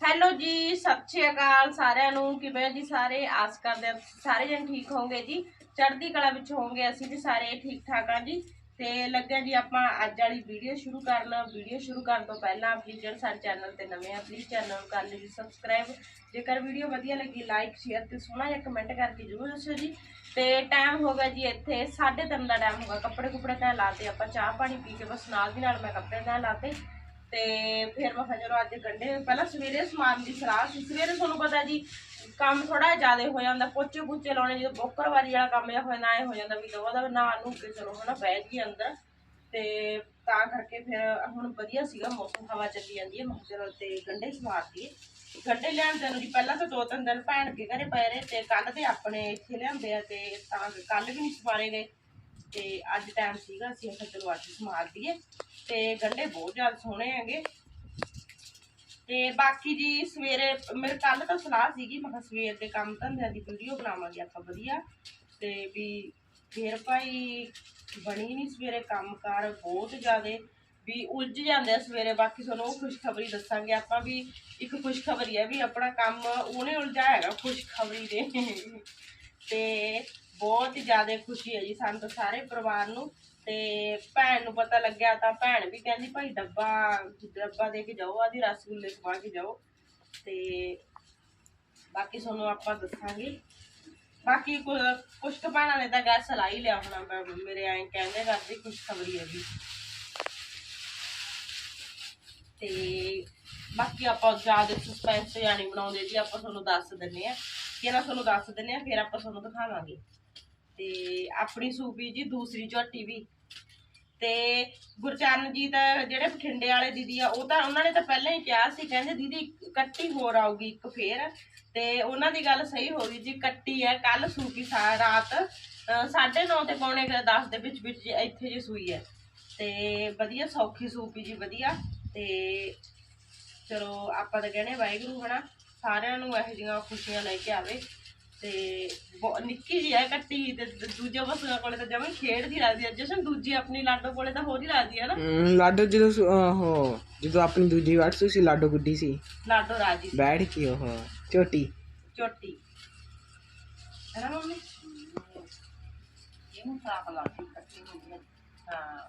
Hello ਜੀ, ਸਤਿ ਸ਼੍ਰੀ ਅਕਾਲ ਸਾਰਿਆਂ ਨੂੰ। ਕਿਵੇਂ ਹੋ ਜੀ ਸਾਰੇ? ਆਸ ਕਰਦੇ ਹਾਂ ਸਾਰੇ ਜਣ ਠੀਕ ਹੋਵੋਗੇ ਜੀ। ਚੜ੍ਹਦੀ ਕਲਾ ਵਿੱਚ ਹੋਵੋਗੇ ਅਸੀਂ ਵੀ ਸਾਰੇ ਠੀਕ ਠਾਕ ਹਾਂ ਜੀ। ਤੇ ਲੱਗਿਆ ਜੀ ਆਪਾਂ ਅੱਜ ਵਾਲੀ ਵੀਡੀਓ ਸ਼ੁਰੂ ਕਰਨ। ਵੀਡੀਓ ਸ਼ੁਰੂ ਕਰਨ ਤੋਂ ਪਹਿਲਾਂ ਪਲੀਜ਼ ਜਿਹੜੇ ਸਾਡੇ ਚੈਨਲ ਤੇ ਨਵੇਂ ਆ ਪਲੀਜ਼ ਚੈਨਲ ਨੂੰ ਕਰ ਲਿਓ ਜੀ ਸਬਸਕ੍ਰਾਈਬ ਜੇਕਰ ਵੀਡੀਓ ਵਧੀਆ ਲੱਗੀ ਲਾਈਕ ਸ਼ੇਅਰ ਤੇ ਸੋਹਣਾ ਜਿਹਾ ਕਮੈਂਟ ਕਰਕੇ ਜ਼ਰੂਰ ਦੱਸਿਓ ਜੀ। ਤੇ ਟਾਈਮ ਹੋ ਗਿਆ ਜੀ ਇੱਥੇ 3:30 ਦਾ ਟਾਈਮ ਹੋ ਗਿਆ। ਕੱਪੜੇ ਕੁਪੜੇ ਤੈਅ ਲਾਤੇ ਆਪਾਂ ਚਾਹ ਪਾਣੀ ਪੀ ਕੇ ਬਸ ਨਾਲ ਦੀ ਨਾਲ ਮੈਂ ਕੱਪੜੇ ਤੈਅ ਲਾਤੇ ਤੇ ਫਿਰ ਮੈਂ ਕਿਹਾ ਚਲੋ ਅੱਜ ਗੰਡੇ ਪਹਿਲਾਂ ਸਵੇਰੇ ਸਮਾਨ ਦੀ ਸਲਾਹ ਸੀ। ਸਵੇਰੇ ਤੁਹਾਨੂੰ ਪਤਾ ਜੀ, ਕੰਮ ਥੋੜਾ ਜ਼ਿਆਦਾ ਹੋ ਜਾਂਦਾ, ਪੋਚੇ ਪੁੱਚੇ ਲਾਉਣੇ, ਜਦੋਂ ਬੋਕਰ ਵਾਰੀ ਵਾਲਾ ਕੰਮ ਜਿਹਾ ਹੋਇਆ ਨਾ ਐ ਹੋ ਜਾਂਦਾ ਵੀ ਦਵਾ ਦਾ ਨਾ ਨੂੰ ਕੇ ਚਲੋ ਹਨਾ, ਬਹਿ ਜੀ ਅੰਦਰ। ਤੇ ਤਾਂ ਕਰਕੇ ਫਿਰ ਹੁਣ ਵਧੀਆ ਸੀਗਾ, ਮੌਸਮ ਹਵਾ ਚੱਲੀ ਜਾਂਦੀ ਹੈ। ਮੈਂ ਕਿਹਾ ਚਲੋ ਤੇ ਗੰਡੇ ਸਵਾਰ ਦੀਏ ਗੰਡੇ ਲਿਆਂਦੇ ਨੂੰ ਜੀ ਪਹਿਲਾਂ ਤਾਂ ਦੋ ਤਿੰਨ ਦਿਨ ਭੈਣ ਕੇ ਘਰੇ ਪਏ ਰਹੇ ਤੇ ਕੱਲ ਤੇ ਆਪਣੇ ਇੱਥੇ ਲਿਆਂਦੇ ਆ ਤੇ ਤਾਂ ਕੱਲ ਵੀ ਨਹੀਂ ਸਵਾਰੇ ਗਏ। ਤੇ ਅੱਜ ਟਾਈਮ ਸੀਗਾ, ਅਸੀਂ ਆਖਿਆ ਚਲੋ ਅੱਜ ਸਮਾਰ ਦਈਏ ਤੇ ਗੰਡੇ ਬਹੁਤ ਜ਼ਿਆਦਾ ਸੋਹਣੇ ਹੈਗੇ। ਤੇ ਬਾਕੀ ਜੀ ਸਵੇਰੇ, ਮੇਰੇ ਕੱਲ ਤਾਂ ਸਲਾਹ ਸੀਗੀ, ਮੈਂ ਕਿਹਾ ਸਵੇਰ ਦੇ ਕੰਮ ਧੰਦਿਆਂ ਦੀ ਵੀਡੀਓ ਬਣਾਵਾਂਗੇ ਆਪਾਂ ਵਧੀਆ। ਤੇ ਵੀ ਫਿਰ ਭਾਈ ਬਣੀ ਨਹੀਂ ਸਵੇਰੇ ਕੰਮਕਾਰ ਬਹੁਤ ਜ਼ਿਆਦੇ। ਵੀ ਉਲਝ ਜਾਂਦੇ ਆ ਸਵੇਰੇ, ਬਾਕੀ ਤੁਹਾਨੂੰ ਉਹ ਖੁਸ਼ਖਬਰੀ ਦੱਸਾਂਗੇ ਆਪਾਂ ਵੀ, ਇੱਕ ਖੁਸ਼ਖਬਰੀ ਹੈ ਵੀ ਆਪਣਾ ਕੰਮ, ਉਹਨੇ ਉਲਝਾਇਆ ਹੈਗਾ ਖੁਸ਼ਖਬਰੀ ਦੇ। ਤੇ ਬਹੁਤ ਹੀ ਜ਼ਿਆਦਾ ਖੁਸ਼ੀ ਹੈ ਜੀ ਸਾਨੂੰ ਤਾਂ ਸਾਰੇ ਪਰਿਵਾਰ ਨੂੰ। ਤੇ ਭੈਣ ਨੂੰ ਪਤਾ ਲੱਗਿਆ ਤਾਂ ਭੈਣ ਵੀ ਕਹਿੰਦੀ, ਭਾਈ ਡੱਬਾ ਡੱਬਾ ਦੇ ਕੇ ਜਾਓ, ਆਦੀ ਰਸਗੁੱਲੇ ਖਵਾ ਕੇ ਜਾਓ। ਤੇ ਬਾਕੀ ਤੁਹਾਨੂੰ ਆਪਾਂ ਦੱਸਾਂਗੇ। ਬਾਕੀ ਕੁਝ ਕੁ ਭੈਣਾਂ ਨੇ ਤਾਂ ਗੈਸ ਲਾ ਹੀ ਲਿਆ ਹੋਣਾ, ਮੈਂ ਮੇਰੇ ਐਂ ਕਹਿੰਦੇ ਕਰਦੀ ਖੁਸ਼ਖਬਰੀ ਹੈ ਜੀ ਤੇ ਬਾਕੀ ਆਪਾਂ ਜ਼ਿਆਦਾ ਸਸਪੈਂਸ ਜਾਨੀ ਬਣਾਉਂਦੇ ਜੀ, ਆਪਾਂ ਤੁਹਾਨੂੰ ਦੱਸ ਦਿੰਨੇ ਆ ਕਿ ਨਾ ਤੁਹਾਨੂੰ ਦੱਸ ਦਿੰਨੇ ਆ ਫਿਰ ਆਪਾਂ ਤੁਹਾਨੂੰ ਦਿਖਾਵਾਂਗੇ। ਤੇ ਆਪਣੀ ਸੂਬੀ ਜੀ ਦੂਸਰੀ ਝੋਟੀ ਵੀ। ਤੇ ਗੁਰਚਰਨ ਜੀ ਦਾ ਜਿਹੜੇ ਬਠਿੰਡੇ ਵਾਲੇ ਦੀਦੀ ਆ, ਉਹ ਤਾਂ ਉਹਨਾਂ ਨੇ ਤਾਂ ਪਹਿਲਾਂ ਹੀ ਕਿਹਾ ਸੀ, ਕਹਿੰਦੇ ਦੀਦੀ ਕੱਟੀ ਹੋਰ ਆਊਗੀ, ਇੱਕ ਫੇਰ। ਤੇ ਉਹਨਾਂ ਦੀ ਗੱਲ ਸਹੀ ਹੋ ਗਈ ਜੀ, ਕੱਟੀ ਹੈ ਕੱਲ ਸੂਪੀ ਸਾ, ਰਾਤ 9:30 ਤੇ ਪੌਣੇ 10 ਦੇ ਵਿੱਚ ਵਿੱਚ ਇੱਥੇ ਜੀ ਸੂਈ ਹੈ। ਤੇ ਵਧੀਆ, ਸੌਖੀ ਸੂਪੀ ਜੀ ਵਧੀਆ। ਤੇ ਚਲੋ ਆਪਾਂ ਤਾਂ ਕਹਿੰਦੇ ਵਾਹਿਗੁਰੂ ਹਨਾ, ਸਾਰਿਆਂ ਨੂੰ ਇਹੋ ਜਿਹੀਆਂ ਖੁਸ਼ੀਆਂ ਲੈ ਕੇ ਆਵੇ। ਤੇ ਨਿੱਕੀ ਜੀ ਹੈ ਕੱਟੀ ਤੇ ਦੂਜੇ ਬਸੂਆਂ ਕੋਲੇ ਤਾਂ ਜਮੇ ਖੇਡਦੀ ਲੱਗਦੀ ਹੈ ਜਸ਼ਨ ਦੂਜੀ ਆਪਣੀ ਲਾਡੋ ਕੋਲੇ ਤਾਂ ਹੋਰ ਹੀ ਲੱਗਦੀ ਹੈ ਨਾ। ਲਾਡੋ ਜਦੋਂ ਉਹ ਜਦੋਂ ਆਪਣੀ ਦੂਜੀ ਵਾਰ ਸੀ ਲਾਡੋ ਗੁੱਡੀ ਸੀ। ਲਾਡੋ ਰਾਜੀ ਬੈਠ ਕੇ ਉਹ ਚੋਟੀ। ਹੈ ਨਾ ਮੰਮੀ? ਇਹਨੂੰ ਸਾਫ਼ ਲਾਤੀ ਕੱਟੀ ਹੁੰਦੀ ਹੈ ਹਾਂ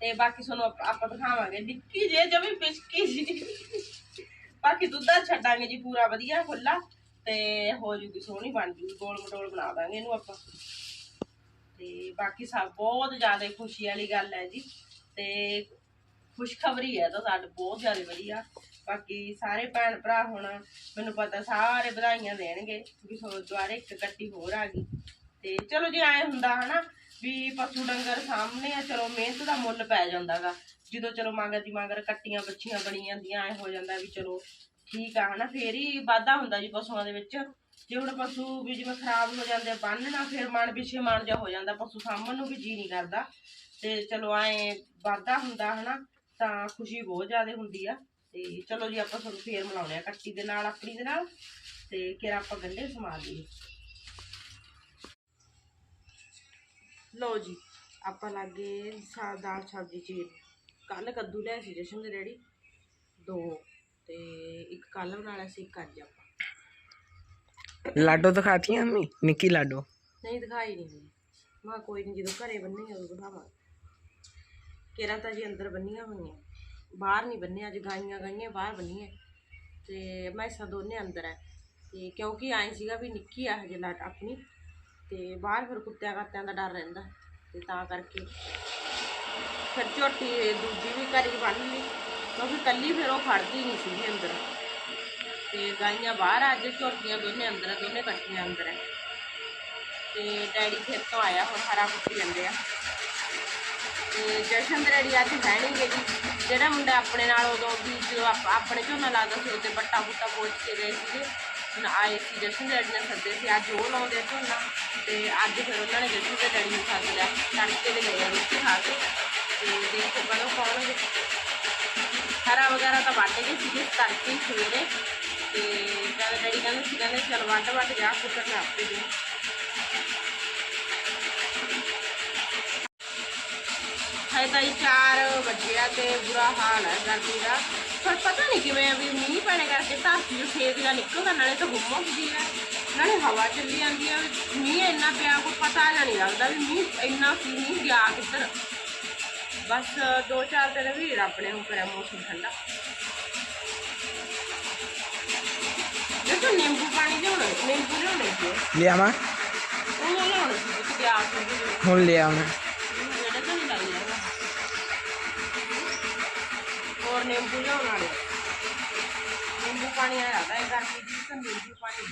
ਤੇ ਬਾਕੀ ਤੁਹਾਨੂੰ ਆਪ- ਦਿਖਾਵਾਂਗੇ। ਨਿੱਕੀ ਜੇ ਜਮੀ ਪਿਚਕੀ ਜੀ ਬਾਕੀ ਦੁੱਧਾ ਛੱਡਾਂਗੇ ਜੀ ਪੂਰਾ ਵਧੀਆ ਖੁੱਲਾ ਤੇ ਹੋ ਜੂਗੀ ਸੋਹਣੀ ਬਣ ਜੂਗੀ, ਗੋਲ ਮਟੋਲ ਬਣਾ ਦਾਂਗੇ ਇਹਨੂੰ ਆਪਾਂ। ਤੇ ਬਾਕੀ ਸਭ ਬਹੁਤ ਜ਼ਿਆਦਾ ਖੁਸ਼ੀ ਵਾਲੀ ਗੱਲ ਹੈ ਜੀ। ਤੇ ਖੁਸ਼ਖਬਰੀ ਹੈ ਤਾਂ ਸਾਡੇ, ਬਹੁਤ ਜ਼ਿਆਦਾ ਵਧੀਆ। ਬਾਕੀ ਸਾਰੇ ਭੈਣ ਭਰਾ ਹੁਣ ਮੈਨੂੰ ਪਤਾ ਸਾਰੇ ਵਧਾਈਆਂ ਦੇਣਗੇ ਵੀ ਸੋ ਦੁਆਰੇ ਇੱਕ ਕੱਟੀ ਹੋਰ ਆ ਗਈ। ਤੇ ਚਲੋ ਜੇ ਐ ਹੁੰਦਾ ਹਨਾ ਵੀ ਪਸ਼ੂ ਡੰਗਰ ਸਾਹਮਣੇ ਆ, ਚਲੋ ਮਿਹਨਤ ਦਾ ਮੁੱਲ ਪੈ ਜਾਂਦਾਗਾ। ਜਦੋਂ ਚਲੋ ਮੰਗਰ ਦੀ ਮੰਗਰ ਕੱਟੀਆਂ ਬੱਚੀਆਂ ਬਣੀ ਜਾਂਦੀਆਂ, ਐ ਹੋ ਜਾਂਦਾ ਵੀ ਚਲੋ ਠੀਕ ਆ, ਹਨਾ, ਫੇਰ ਹੀ ਵਾਧਾ ਹੁੰਦਾ ਜੀ ਪਸ਼ੂਆਂ ਦੇ ਵਿੱਚ। ਜੇ ਹੁਣ ਪਸ਼ੂ ਵੀ ਜਿਵੇਂ ਖਰਾਬ ਹੋ ਜਾਂਦੇ ਬੰਨਣਾ ਫਿਰ ਮਨ ਪਿੱਛੇ ਮਨ ਜਾ ਹੋ ਜਾਂਦਾ, ਪਸ਼ੂ ਸਾਂਭਣ ਨੂੰ ਵੀ ਜੀ ਨਹੀਂ ਕਰਦਾ। ਤੇ ਚਲੋ ਐ ਵਾਧਾ ਹੁੰਦਾ, ਹਨਾ, ਤਾਂ ਖੁਸ਼ੀ ਬਹੁਤ ਜ਼ਿਆਦਾ ਹੁੰਦੀ ਆ। ਤੇ ਚਲੋ ਜੀ, ਆਪਾਂ ਤੁਹਾਨੂੰ ਫੇਰ ਮਿਲਾਉਣੇ ਆ ਕੱਟੀ ਦੇ ਨਾਲ, ਆਪਣੀ ਦੇ ਨਾਲ। ਤੇ ਕਿਰ ਆਪਾਂ ਗੰਢੇ ਸਮਾ ਲਈਏ। ਲਓ ਜੀ, ਆਪਾਂ ਲਾਗੇ ਦਾਲ, ਸਬਜ਼ੀ ਚ ਕੱਲ ਕੱਦੂ ਲਿਆ ਸੀ ਜਸ਼ਨ ਦੇ ਡੈਡੀ ਦੋ ਤੇ ਇੱਕ ਕੱਲ ਬਣਾ ਲਿਆ ਸੀ ਇੱਕ ਅੱਜ ਆਪਾਂ। ਲਾਡੋ ਦਿਖਾਤੀਆਂ ਮੰਮੀ? ਨਿੱਕੀ ਲਾਡੋ। ਨਹੀਂ ਦਿਖਾਈ ਨਹੀਂ ਮਾ ਕੋਈ ਨਹੀਂ ਜਦੋਂ ਘਰੇ ਬੰਨੀ ਉਦੋਂ ਦਿਖਾਵਾਂ ਕੇਰਾਂ ਤਾਂ ਜੀ ਅੰਦਰ ਬੰਨੀਆਂ ਹੋਈਆਂ। ਬਾਹਰ ਨਹੀਂ ਬੰਨੇ ਅੱਜ ਗਾਈਆਂ ਗਾਈਆਂ ਬਾਹਰ ਬੰਨੀਆਂ। ਤੇ ਮੈਸਾਂ ਦੋਨੇ ਅੰਦਰ ਹੈ ਤੇ ਕਿਉਂਕਿ ਆਏ ਸੀਗਾ ਵੀ ਨਿੱਕੀ ਆ ਹਜੇ ਲਾਟ ਆਪਣੀ। ਤੇ ਬਾਹਰ ਫਿਰ ਕੁੱਤਿਆਂ ਕਾਤਿਆਂ ਦਾ ਡਰ ਰਹਿੰਦਾ। ਤੇ ਤਾਂ ਕਰਕੇ ਫਿਰ ਝੋਟੀ ਦੂਜੀ ਵੀ ਘਰੀ ਬੰਨ ਲਈ। ਕਿਉਂਕਿ ਕੱਲੀ ਫਿਰ ਉਹ ਖੜਦੀ ਨਹੀਂ ਸੀ ਅੰਦਰ। ਤੇ ਗਾਈਆਂ ਬਾਹਰ ਅੱਜ ਝੋਟੀਆਂ ਦੋਨੇ ਅੰਦਰ ਦੋਨੇ ਕੱਟੀਆਂ ਅੰਦਰ ਹੈ ਤੇ ਡੈਡੀ ਫਿਰ ਤੋਂ ਆਇਆ, ਹੁਣ ਹਰਾ ਪੁੱਟੀ ਜਾਂਦੇ ਆ। ਤੇ ਜਸ਼ਨ ਦੇ ਡੈਡੀ ਅੱਜ ਹੈ ਨਹੀਂ ਗੇ ਜੀ। ਜਿਹੜਾ ਮੁੰਡਾ ਆਪਣੇ ਨਾਲ ਉਦੋਂ ਵੀ ਜਦੋਂ ਆਪਣੇ ਝੋਨਾ ਲਾਦਾ ਸੀ, ਉਹਦੇ ਬੱਟਾ ਬੁੱਟਾ ਪੋਚ ਕੇ ਗਏ ਸੀਗੇ। ਹੁਣ ਆਏ ਸੀ ਜਸ਼ਨ ਦੇ ਡੈਡੀ ਨੇ ਸੱਦੇ ਸੀ, ਅੱਜ ਉਹ ਲਾਉਂਦੇ ਆ ਝੋਨਾ। ਤੇ ਅੱਜ ਫਿਰ ਉਹਨਾਂ ਨੇ ਜਸ਼ਨ ਦੇ ਡੈਡੀ ਨੂੰ ਸੱਦ ਲਿਆ, ਤੜਕੇ ਦੇ ਗਏ ਰੋਟੀ ਖਾ ਕੇ। ਤੇ ਦੇਖੋ ਕਦੋਂ ਪਾਉਣਗੇ ਹਰਾ ਵਗੈਰਾ ਤਾਂ ਵੱਢ ਗਏ ਸੀਗੇ, ਤੜਕੇ ਸਵੇਰੇ। ਤੇ ਕਹਿੰਦੇ ਡੈਡੀ ਕਹਿੰਦੇ ਸੀ, ਕਹਿੰਦੇ ਚਲ ਵੱਢ ਵੱਢ ਜਾ ਕੁੱਤਰ ਮੈਂ ਆਪੇ ਦੇ ਹਜੇ ਤਾਂ 4 ਵਜੇ ਆ ਤੇ ਬੁਰਾ ਹਾਲ ਹੈ ਗਰਮੀ ਦਾ। ਪਰ ਪਤਾ ਨਹੀਂ ਕਿਵੇਂ ਵੀ ਮੀਂਹ ਪੈਣੇ ਕਰਕੇ ਧਰਤੀ ਨੂੰ ਛੇਕ ਜਿਹਾ ਨਿਕਲਦਾ, ਨਾਲੇ ਤਾਂ ਹੁਮਸ ਜੀ ਆ। ਨਾਲੇ ਹਵਾ ਚੱਲੀ ਜਾਂਦੀ ਹੈ ਮੀਂਹ ਇੰਨਾ ਪਿਆ, ਕੋਈ ਪਤਾ ਜਿਹਾ ਨਹੀਂ ਲੱਗਦਾ ਵੀ ਮੀਂਹ ਇੰਨਾ ਸੀ ਨਹੀਂ ਗਿਆ ਕਿੱਧਰ। ਬਸ ਦੋ ਚਾਰ ਦਿਨ ਵੀ ਰੱਬ ਨੇ ਕਰਿਆ ਮੌਸਮ ਠੰਡਾ। ਦੇਖੋ ਨਿੰਬੂ ਪਾਣੀ ਲਿਆਉਣਾ ਨਿੰਬੂ ਲਿਆਉਣੇ ਸੀ ਲਿਆਵਾਂ? ਉਹ ਲਿਆਉਣੇ ਸੀ ਤੇ ਗਿਆ ਸੀ ਹੁਣ ਲਿਆਉਣਾ ਜਿਹੜੇ ਤਾਂ ਨਹੀਂ ਲੱਗ ਰਿਹਾ ਹੋਰ ਨਿੰਬੂ ਲਿਆਉਣ ਵਾਲੇ ਨਿੰਬੂ ਪਾਣੀ ਆਇਆ ਤਾਂ ਇਹ ਗਰਮੀ ਦੀ ਤਾਂ ਨਿੰਬੂ ਪਾਣੀ।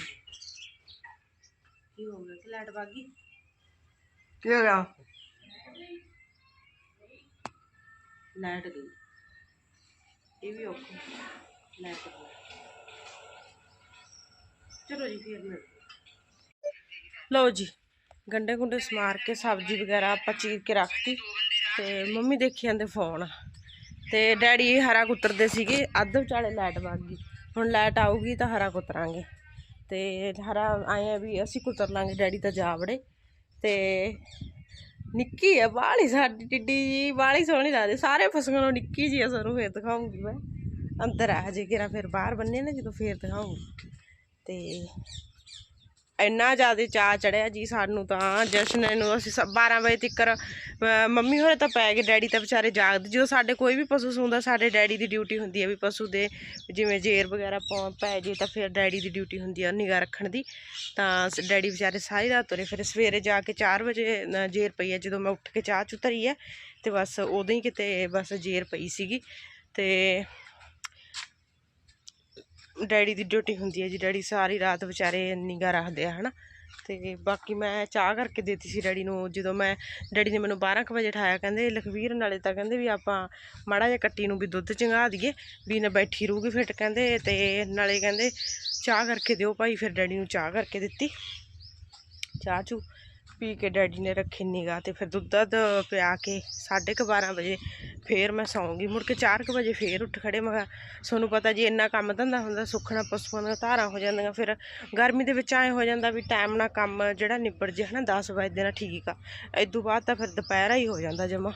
ਕੀ ਹੋ ਗਿਆ ਕਿ ਲਾਈਟ ਗਈ? ਕੀ ਹੋ ਗਿਆ? ਲਾਈਟ ਗਈ। ਇਹ ਵੀ ਔਖਾ। ਲਾਈਟ ਗਈ। ਚਲੋ ਜੀ, ਫੇਰ ਮਿਲ ਲਓ ਜੀ, ਗੰਡੇ ਗੁੰਡੇ ਸਮਾਰ ਕੇ ਸਬਜ਼ੀ ਵਗੈਰਾ ਆਪਾਂ ਚੀਰ ਕੇ ਰੱਖਤੀ ਤੇ ਮੰਮੀ ਦੇਖੀ ਜਾਂਦੇ ਫੋਨ। ਤੇ ਡੈਡੀ ਹਰਾ ਕੁੱਤਰਦੇ ਸੀਗੇ, ਅੱਧ ਵਿਚਾਲੇ ਲਾਈਟ ਵਗ ਗਈ। ਹੁਣ ਲਾਈਟ ਆਊਗੀ ਤਾਂ ਹਰਾ ਕੁੱਤਰਾਂਗੇ। ਤੇ ਹਰਾ ਆਏ ਆ ਵੀ ਅਸੀਂ ਕੁੱਤਰ ਲਾਂਗੇ, ਡੈਡੀ ਤਾਂ ਜਾ ਵੜੇ। ਤੇ ਨਿੱਕੀ ਹੈ ਬਾਹਲੀ ਸਾਡੀ ਟਿੱਡੀ ਜੀ ਬਾਹਲੀ ਸੋਹਣੀ ਲੱਗਦੀ। ਸਾਰੇ ਫਸਲਾਂ ਨੂੰ ਨਿੱਕੀ ਜੀ ਆ, ਸਾਨੂੰ ਫੇਰ ਦਿਖਾਉਂਗੀ ਮੈਂ। ਅੰਦਰ ਆ ਜੇ ਕਿਰਾ ਫਿਰ ਬਾਹਰ ਬੰਨੇ ਨਾ, ਜਦੋਂ ਫੇਰ ਦਿਖਾਉਂਗੀ। ਤੇ ਇੰਨਾ ਜ਼ਿਆਦਾ ਚਾਹ ਚੜਿਆ ਜੀ ਸਾਨੂੰ ਤਾਂ, ਜਸ਼ਨ ਨੂੰ ਅਸੀਂ ਸ- 12 ਵਜੇ ਤੱਕਰ ਮੰਮੀ ਹੋਰੇ ਤਾਂ ਪੈ ਗਏ, ਡੈਡੀ ਤਾਂ ਵਿਚਾਰੇ ਜਾਗਦੇ, ਜਦੋਂ ਸਾਡੇ ਕੋਈ ਵੀ ਪਸ਼ੂ ਸੂੰਦਾ, ਸਾਡੇ ਡੈਡੀ ਦੀ ਡਿਊਟੀ ਹੁੰਦੀ ਹੈ ਵੀ ਪਸ਼ੂ ਦੇ, ਜਿਵੇਂ ਜੇਰ ਵਗੈਰਾ ਪਾ ਪੈ ਜੇ ਤਾਂ ਫਿਰ ਡੈਡੀ ਦੀ ਡਿਊਟੀ ਹੁੰਦੀ ਹੈ ਨਿਗਾਹ ਰੱਖਣ ਦੀ। ਤਾਂ ਡੈਡੀ ਵਿਚਾਰੇ ਸਾਰੀ ਰਾਤ ਤੁਰੇ, ਫਿਰ ਸਵੇਰੇ ਜਾ ਕੇ 4 ਵਜੇ ਜੇਰ ਪਈ ਹੈ ਜਦੋਂ ਮੈਂ ਉੱਠ ਕੇ ਚਾਹ ਚੁ ਹੈ ਤੇ ਬਸ ਉਦੋਂ ਹੀ ਕਿਤੇ ਬਸ ਜੇਰ ਪਈ ਸੀਗੀ, ਤੇ ਡੈਡੀ ਦੀ ਡਿਊਟੀ ਹੁੰਦੀ ਹੈ ਜੀ, ਡੈਡੀ ਸਾਰੀ ਰਾਤ ਵਿਚਾਰੇ ਨਿਗਾਹ ਰੱਖਦੇ ਆ, ਹਨਾ। ਤੇ ਬਾਕੀ ਮੈਂ ਚਾਹ ਕਰਕੇ ਦਿੱਤੀ ਸੀ ਡੈਡੀ ਨੂੰ, ਜਦੋਂ ਮੈਂ, ਡੈਡੀ ਨੇ ਮੈਨੂੰ 12 ਕੁ ਵਜੇ ਉਠਾਇਆ, ਕਹਿੰਦੇ ਲਖਵੀਰ ਨਾਲੇ ਤਾਂ ਕਹਿੰਦੇ ਵੀ ਆਪਾਂ ਮਾੜਾ ਜਿਹਾ ਕੱਟੀ ਨੂੰ ਵੀ ਦੁੱਧ ਚੰਗਾ ਦਈਏ, ਵੀ ਨਾ ਬੈਠੀ ਰਹੂਗੀ ਫਿਰ ਕਹਿੰਦੇ ਤੇ ਨਾਲੇ ਕਹਿੰਦੇ ਚਾਹ ਕਰਕੇ ਦਿਓ ਭਾਈ, ਫਿਰ ਡੈਡੀ ਨੂੰ ਚਾਹ ਕਰਕੇ ਦਿੱਤੀ। ਚਾਹ ਚੂ ਪੀ ਕੇ ਡੈਡੀ ਨੇ ਰੱਖੀ ਨਿਗਾਹ ਤੇ ਫਿਰ ਦੁੱਧ ਦੱਧ ਪਿਆ ਕੇ ਸਾਢੇ ਕੁ 12 ਵਜੇ ਫੇਰ ਮੈਂ ਸੌਂਗੀ। ਮੁੜ ਕੇ 4 ਕੁ ਵਜੇ ਫੇਰ ਉੱਠ ਖੜੇ। ਮੈਂ ਕਿਹਾ ਤੁਹਾਨੂੰ ਪਤਾ ਜੀ ਇੰਨਾ ਕੰਮ ਧੰਦਾ ਹੁੰਦਾ, ਸੁੱਖਣਾ ਪਸ਼ੂਆਂ ਦੀਆਂ ਧਾਰਾਂ ਹੋ ਜਾਂਦੀਆਂ। ਫਿਰ ਗਰਮੀ ਦੇ ਵਿੱਚ ਐਂ ਹੋ ਜਾਂਦਾ ਵੀ ਟਾਈਮ ਨਾਲ ਕੰਮ ਜਿਹੜਾ ਨਿਬੜ ਜੇ ਹਨਾ 10 ਵਜੇ ਨਾਲ ਠੀਕ ਆ। ਤੋਂ ਬਾਅਦ ਤਾਂ ਫਿਰ ਦੁਪਹਿਰਾ ਹੀ ਹੋ ਜਾਂਦਾ ਜਮਾ।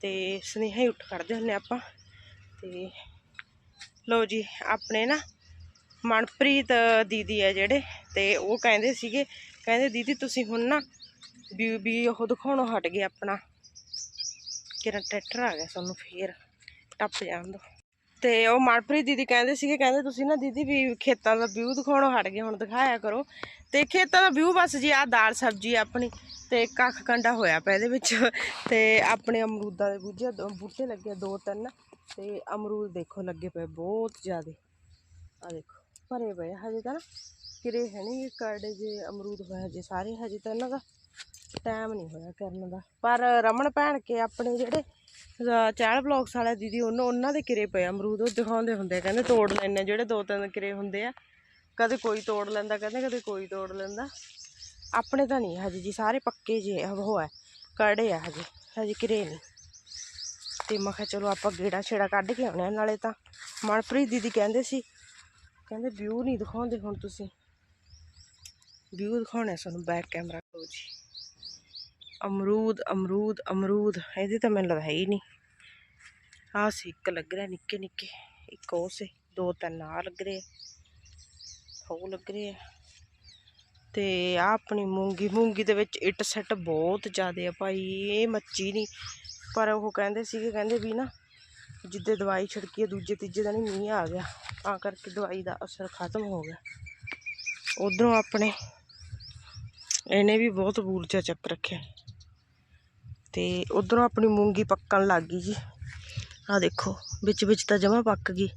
ਤੇ ਸੁਨੇਹਾ ਹੀ ਉੱਠ ਖੜਦੇ ਹੁੰਨੇ ਆਪਾਂ। ਤੇ ਲੋ ਜੀ, ਆਪਣੇ ਨਾ ਮਨਪ੍ਰੀਤ ਦੀਦੀ ਹੈ ਜਿਹੜੇ, ਤੇ ਉਹ ਕਹਿੰਦੇ ਸੀਗੇ ਕਹਿੰਦੇ, ਦੀਦੀ, ਤੁਸੀਂ ਹੁਣ ਨਾ ਵੀ ਵੀ ਉਹ ਦਿਖਾਉਣੋਂ ਹਟ ਗਏ ਆਪਣਾ। ਕਿਰਨ ਟਰੈਕਟਰ ਆ ਗਿਆ ਸਾਨੂੰ ਫੇਰ, ਟੱਪ ਜਾਣ ਦੋ। ਤੇ ਉਹ ਮਨਪ੍ਰੀਤ ਦੀਦੀ ਕਹਿੰਦੇ ਸੀਗੇ, ਕਹਿੰਦੇ, ਤੁਸੀਂ ਨਾ ਦੀਦੀ ਵੀ ਖੇਤਾਂ ਦਾ ਵਿਊ ਦਿਖਾਉਣੋਂ ਹਟ ਗਏ, ਹੁਣ ਦਿਖਾਇਆ ਕਰੋ। ਤੇ ਖੇਤਾਂ ਦਾ ਵਿਊ ਬਸ ਜੀ ਆ ਦਾਲ ਸਬਜ਼ੀ ਆਪਣੀ, ਤੇ ਕੱਖ ਕੰਡਾ ਹੋਇਆ ਪਿਆ ਇਹਦੇ ਵਿੱਚ। ਤੇ ਆਪਣੇ ਅਮਰੂਦਾਂ ਦੇ ਬੂਝੇ ਬੂਟੇ ਲੱਗੇ ਦੋ ਤਿੰਨ। ਤੇ ਅਮਰੂਦ ਦੇਖੋ ਲੱਗੇ ਪਏ ਬਹੁਤ ਜ਼ਿਆਦੇ। ਆ ਦੇਖੋ, ਭਰੇ ਪਏ ਹਜੇ ਤਾਂ ਨਾ। ਕਿਰੇ ਹੈ ਨਹੀਂ ਕਰੜੇ ਜੇ ਅਮਰੂਦ ਹੋਇਆ ਜੇ ਸਾਰੇ ਹਜੇ ਤਾਂ ਇਹਨਾਂ ਦਾ ਟਾਈਮ ਨਹੀਂ ਹੋਇਆ ਕਰਨ ਦਾ। ਪਰ ਰਮਣ ਭੈਣ ਕੇ ਆਪਣੇ ਜਿਹੜੇ ਚਹਿਲ ਚਾਲ ਵਾਲਾ ਦੀਦੀ ਉਹਨਾਂ ਉਹਨਾਂ ਦੇ ਕਿਰੇ ਪਏ ਅਮਰੂਦ ਉਹ ਦਿਖਾਉਂਦੇ ਹੁੰਦੇ ਆ, ਕਹਿੰਦੇ ਤੋੜ ਲੈਣੇ ਜਿਹੜੇ ਦੋ ਤਿੰਨ ਕਿਰੇ ਹੁੰਦੇ ਆ ਕਦੇ ਕੋਈ ਤੋੜ ਲੈਂਦਾ ਕਹਿੰਦੇ ਕਦੇ ਕੋਈ ਤੋੜ ਲੈਂਦਾ। ਆਪਣੇ ਤਾਂ ਨਹੀਂ ਹਜੇ ਜੀ ਸਾਰੇ ਪੱਕੇ ਜੇ ਉਹ ਹੈ ਕੜੇ ਆ ਹਜੇ ਹਜੇ ਕਿਰੇ ਨਹੀਂ ਤੇ ਮੈਂ ਕਿਹਾ ਚਲੋ ਆਪਾਂ ਗੇੜਾ ਛੇੜਾ ਕੱਢ ਕੇ ਆਉਣੇ ਆ ਨਾਲੇ ਤਾਂ ਮਨਪ੍ਰੀਤ ਦੀਦੀ ਕਹਿੰਦੇ ਸੀ ਕਹਿੰਦੇ ਵਿਊ ਨਹੀਂ ਦਿਖਾਉਂਦੇ ਹੁਣ ਤੁਸੀਂ। ਵਿਊ ਦਿਖਾਉਣਾ ਸਾਨੂੰ ਬੈਕ ਕੈਮਰਾ ਕਰੋ ਜੀ। ਅਮਰੂਦ ਅਮਰੂਦ ਅਮਰੂਦ ਇਹਦੇ ਤਾਂ ਮੈਨੂੰ ਲੱਗਦਾ ਹੈ ਹੀ ਨਹੀਂ। ਆਹ ਸੀ ਇੱਕ ਲੱਗ ਰਿਹਾ ਨਿੱਕੇ ਨਿੱਕੇ। ਇੱਕ ਉਹ ਸੇ ਦੋ ਤਿੰਨ ਆ ਲੱਗ ਰਹੇ ਹੋ ਲੱਗ ਰਹੇ ਆ। ਤੇ ਆ ਆਪਣੀ ਮੂੰਗੀ ਮੂੰਗੀ ਦੇ ਵਿੱਚ ਇੱਟ ਸੈੱਟ ਬਹੁਤ ਜ਼ਿਆਦੇ ਆ ਭਾਈ ਇਹ ਮੱਚੀ ਨਹੀਂ। ਪਰ ਉਹ ਕਹਿੰਦੇ ਸੀਗੇ ਕਹਿੰਦੇ ਵੀ ਨਾ ਜਿੱਦੇ ਦਵਾਈ ਛਿੜਕੀ ਆ, ਦੂਜੇ ਤੀਜੇ ਦਿਨ ਹੀ ਮੀਂਹ ਆ ਗਿਆ। ਤਾਂ ਕਰਕੇ ਦਵਾਈ ਦਾ ਅਸਰ ਖਤਮ ਹੋ ਗਿਆ। ਉਧਰੋਂ ਆਪਣੇ ਇਹਨੇ ਵੀ ਬਹੁਤ ਬੂਲਚਾ ਚੱਕ ਰੱਖਿਆ। ਤੇ ਉਧਰੋਂ ਆਪਣੀ ਮੂੰਗੀ ਪੱਕਣ ਲੱਗ ਗਈ ਜੀ। ਆ ਦੇਖੋ, ਵਿੱਚ ਵਿੱਚ ਤਾਂ ਜਮਾ ਪੱਕ ਗਈ।